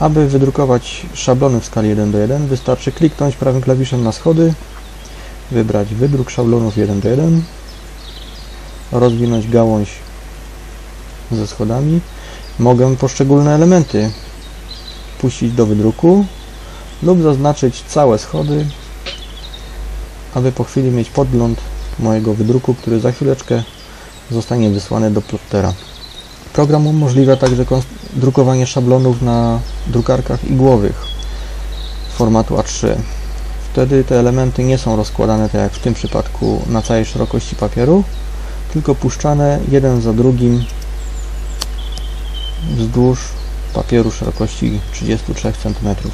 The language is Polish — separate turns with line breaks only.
Aby wydrukować szablony w skali 1 do 1 wystarczy kliknąć prawym klawiszem na schody, wybrać wydruk szablonów 1 do 1, rozwinąć gałąź ze schodami. Mogę poszczególne elementy puścić do wydruku lub zaznaczyć całe schody, aby po chwili mieć podgląd mojego wydruku, który za chwileczkę zostanie wysłany do plottera. Program umożliwia także drukowanie szablonów na drukarkach igłowych formatu A3. Wtedy te elementy nie są rozkładane tak jak w tym przypadku na całej szerokości papieru, tylko puszczane jeden za drugim wzdłuż papieru szerokości 33 cm.